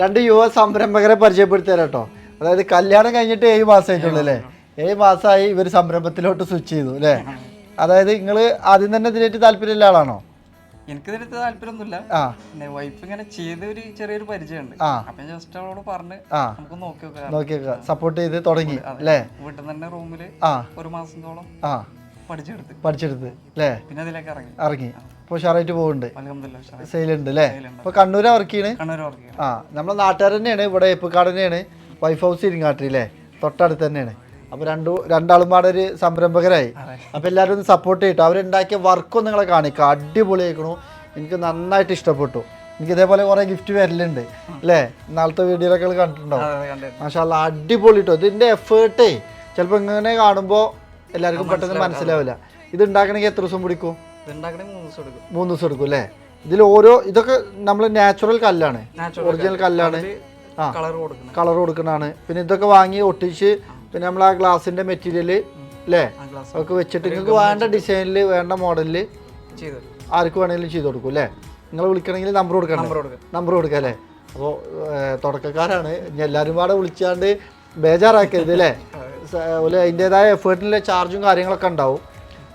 രണ്ട് യുവ സംരംഭകരെ പരിചയപ്പെടുത്തി തരാം കേട്ടോ. അതായത് കല്യാണം കഴിഞ്ഞിട്ട് ഏഴ് മാസമായിട്ടുള്ളൂ അല്ലേ? ഏഴ് മാസമായി ഇവർ സംരംഭത്തിലോട്ട് സ്വിച്ച് ചെയ്തു അല്ലേ? അതായത് നിങ്ങൾ ആദ്യം തന്നെ ഇതിനായിട്ട് താല്പര്യമുള്ള ആളാണോ? എനിക്ക് ഇതിനകത്ത് താല്പര്യമൊന്നുമില്ല. വൈഫ് ഇങ്ങനെ ചെയ്ത ഒരു ചെറിയൊരു പരിചയമുണ്ട്. അപ്പൊ ജസ്റ്റ് അവളോട് പറഞ്ഞ് നമുക്ക് നോക്കി നോക്കി. സപ്പോർട്ട് ചെയ്ത് തുടങ്ങി അല്ലേ? വീട്ടിൽ തന്നെ റൂമിൽ ഒരു മാസത്തോളം പഠിച്ചെടുത്ത്. പഠിച്ചെടുത്ത് അല്ലേ? പിന്നെ അതിലേക്ക് ഇറങ്ങി. ഇറങ്ങി. ഇപ്പോൾ ഉഷാറായിട്ട് പോകുന്നുണ്ട് സെയിലുണ്ട് അല്ലേ? ഇപ്പോൾ കണ്ണൂരാ വർക്ക് ചെയ്യണേ? ആ നമ്മളെ നാട്ടുകാർ തന്നെയാണ് ഇവിടെ ഏപ്പുക്കാട് തന്നെയാണ്. വൈഫ് ഹൗസ് ഇരിങ്ങാട്ടി അല്ലേ തൊട്ടടുത്ത് തന്നെയാണ്. അപ്പോൾ രണ്ടു രണ്ടാളും പാടെ ഒരു സംരംഭകരായി. അപ്പോൾ എല്ലാവരും ഒന്ന് സപ്പോർട്ട് ചെയ്തിട്ട് അവരുണ്ടാക്കിയ വർക്കും നിങ്ങളെ കാണിക്കുക അടിപൊളിയായിക്കണു. എനിക്ക് നന്നായിട്ട് ഇഷ്ടപ്പെട്ടു. എനിക്ക് ഇതേപോലെ കുറേ ഗിഫ്റ്റ് വരലുണ്ട്. അല്ലേ? നാളത്തെ വീഡിയോയിലൊക്കെ കണ്ടിട്ടുണ്ടാവും മാഷാല്ല അടിപൊളി കേട്ടോ ഇതിന്റെ എഫേർട്ടേ ചിലപ്പോൾ ഇങ്ങനെ കാണുമ്പോൾ എല്ലാവർക്കും പെട്ടെന്ന് മനസ്സിലാവില്ല. ഇത് ഉണ്ടാക്കണമെങ്കിൽ എത്ര ദിവസം പിടിക്കും? മൂന്ന് ദിവസം എടുക്കും. അല്ലേ? ഇതിൽ ഓരോ ഇതൊക്കെ നമ്മൾ നാച്ചുറൽ കല്ലാണ്. ഒറിജിനൽ കല്ലാണ്. കളർ കൊടുക്കണം. കളർ കൊടുക്കുന്നതാണ് പിന്നെ ഇതൊക്കെ വാങ്ങി ഒട്ടിച്ച് പിന്നെ നമ്മൾ ആ ഗ്ലാസിന്റെ മെറ്റീരിയൽ അല്ലേ ഒക്കെ വെച്ചിട്ട് നിങ്ങൾക്ക് വേണ്ട ഡിസൈനിൽ വേണ്ട മോഡലിൽ ആർക്ക് വേണമെങ്കിലും ചെയ്ത് കൊടുക്കും അല്ലേ നിങ്ങൾ വിളിക്കണമെങ്കിൽ നമ്പർ കൊടുക്കണം നമ്പർ കൊടുക്കാം. നമ്പർ കൊടുക്കാം അല്ലേ? അപ്പോൾ തുടക്കക്കാരാണ്. ഇനി എല്ലാവരും പാടെ വിളിച്ചാണ്ട് ബേജാറാക്കരുത് അല്ലേ അതിന്റെതായ എഫേർട്ടിന്റെ ചാർജും കാര്യങ്ങളൊക്കെ ഉണ്ടാവും.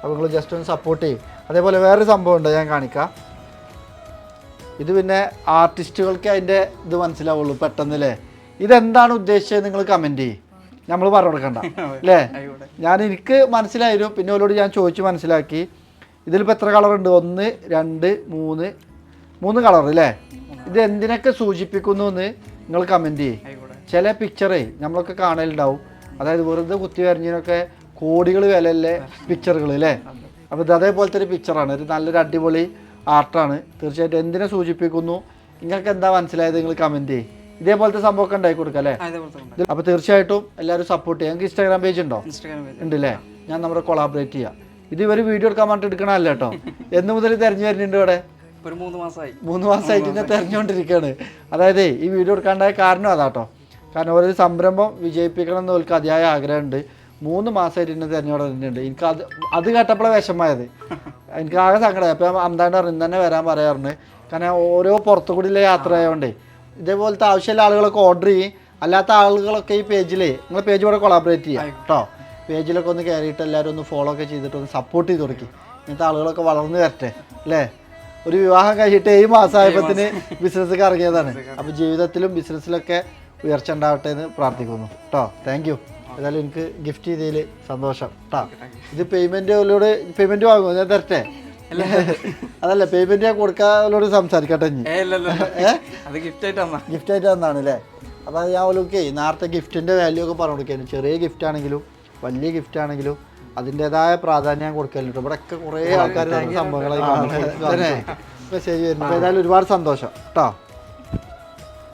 അപ്പോൾ നിങ്ങൾ ജസ്റ്റ് ഒന്ന് സപ്പോർട്ട് ചെയ്യും. അതേപോലെ വേറൊരു സംഭവം ഉണ്ട് ഞാൻ കാണിക്കാം. ഇത് പിന്നെ ആർട്ടിസ്റ്റുകൾക്ക് അതിന്റെ ഇത് മനസ്സിലാവുള്ളൂ പെട്ടെന്ന് അല്ലേ ഇതെന്താണ് ഉദ്ദേശിച്ചത് നിങ്ങൾ കമന്റ് ചെയ്യും. നമ്മൾ പറഞ്ഞു കൊടുക്കണ്ട അല്ലേ? ഞാൻ എനിക്ക് മനസ്സിലായിരുന്നു പിന്നെ അവരോട് ഞാൻ ചോദിച്ച് മനസ്സിലാക്കി. ഇതിലിപ്പോൾ എത്ര കളറുണ്ട് ഒന്ന് രണ്ട് മൂന്ന് മൂന്ന് കളർ അല്ലേ? ഇത് എന്തിനൊക്കെ സൂചിപ്പിക്കുന്നു എന്ന് നിങ്ങൾ കമന്റ് ചെയ്യും. ചില പിക്ചറേ നമ്മളൊക്കെ കാണലുണ്ടാവും. അതായത് വെറുതെ കുത്തി വരഞ്ഞതിനൊക്കെ കോടികൾ വിലയല്ലേ പിക്ചറുകൾ അല്ലേ? അപ്പോൾ ഇത് അതേപോലത്തെ ഒരു പിക്ചറാണ് ഒരു നല്ലൊരു അടിപൊളി ആർട്ടാണ് തീർച്ചയായിട്ടും എന്തിനെ സൂചിപ്പിക്കുന്നു? നിങ്ങൾക്ക് എന്താ മനസ്സിലായത് നിങ്ങൾ കമന്റ് ചെയ്യും. ഇതേപോലത്തെ സംഭവമൊക്കെ ഉണ്ടായി കൊടുക്കുക അല്ലേ? അപ്പോൾ തീർച്ചയായിട്ടും എല്ലാവരും സപ്പോർട്ട് ചെയ്യാം. നിങ്ങൾക്ക് ഇൻസ്റ്റാഗ്രാം പേജ് ഉണ്ടോ? ഉണ്ട് അല്ലേ ഞാൻ നമ്മുടെ കൊളാബറേറ്റ് ചെയ്യാം. ഇത് ഇവർ വീഡിയോ എടുക്കാൻ പറഞ്ഞിട്ട് എടുക്കണമല്ല കേട്ടോ. എന്ന് മുതൽ തെരഞ്ഞു വരുന്നുണ്ട് ഇവിടെ. ഒരു മൂന്ന് മാസമായി. മൂന്ന് മാസമായിട്ട് ഞാൻ തെരഞ്ഞുകൊണ്ടിരിക്കുകയാണ്. അതായത് ഈ വീഡിയോ എടുക്കാണ്ടായ കാരണം അതാട്ടോ. കാരണം ഓരോ സംരംഭം വിജയിപ്പിക്കണം എന്ന് അവർക്ക് അതിയായ ആഗ്രഹമുണ്ട്. മൂന്ന് മാസമായിട്ട് എന്നെ തെരഞ്ഞുകൊണ്ടിട്ടുണ്ട് എനിക്ക് അത് അത് കേട്ടപ്പോഴാണ് വിഷമമായത്. എനിക്ക് ആകെ സങ്കടമായി അപ്പം അന്താണ്ട് പറഞ്ഞു തന്നെ വരാൻ പറയാറുണ്ട്. കാരണം ഓരോ പുറത്തു കൂടിയുള്ള യാത്ര ആയതുകൊണ്ടേ ഇതേപോലത്തെ ആവശ്യമുള്ള ആളുകളൊക്കെ ഓർഡർ ചെയ്യും. അല്ലാത്ത ആളുകളൊക്കെ ഈ പേജിൽ നിങ്ങൾ പേജ് കൂടെ കൊളാബറേറ്റ് ചെയ്യാം കേട്ടോ പേജിലൊക്കെ ഒന്ന് കയറിയിട്ട് എല്ലാവരും ഒന്ന് ഫോളോ ഒക്കെ ചെയ്തിട്ട് ഒന്ന് സപ്പോർട്ട് ചെയ്ത് തുടക്കി ഇങ്ങനത്തെ ആളുകളൊക്കെ വളർന്നു വരട്ടെ അല്ലേ? ഒരു വിവാഹം കഴിഞ്ഞിട്ട് ഏഴ് മാസമായപ്പത്തിന് ബിസിനസ് ഇറങ്ങിയതാണ് അപ്പോൾ ജീവിതത്തിലും ബിസിനസ്സിലൊക്കെ ഉയർച്ച ഉണ്ടാവട്ടെ എന്ന് പ്രാർത്ഥിക്കുന്നു. കേട്ടോ താങ്ക് യു ഏതായാലും എനിക്ക് ഗിഫ്റ്റ് ചെയ്തതിൽ സന്തോഷം. കേട്ടോ ഇത് പേയ്മെന്റിലോട് പേയ്മെന്റ് വാങ്ങുമോ ഞാൻ തരട്ടെ? അതല്ല പേയ്മെന്റ് ഞാൻ കൊടുക്കാനോട് സംസാരിക്കട്ടെ ഗിഫ്റ്റ് ആയിട്ട് തന്നാണ് അല്ലേ? അപ്പോൾ ഞാൻ ഓലോക്കെ നേരത്തെ ഗിഫ്റ്റിന്റെ വാല്യൂ ഒക്കെ പറഞ്ഞു കൊടുക്കുകയാണ്. ചെറിയ ഗിഫ്റ്റ് ആണെങ്കിലും വലിയ ഗിഫ്റ്റ് ആണെങ്കിലും അതിന്റെതായ പ്രാധാന്യം ഞാൻ കൊടുക്കലുണ്ട് ഇവിടെ ഒക്കെ കുറേ ആൾക്കാർ സംഭവങ്ങളായി കാണുന്നത് ശരി വരുന്നു. ഏതായാലും ഒരുപാട് സന്തോഷം. കേട്ടോ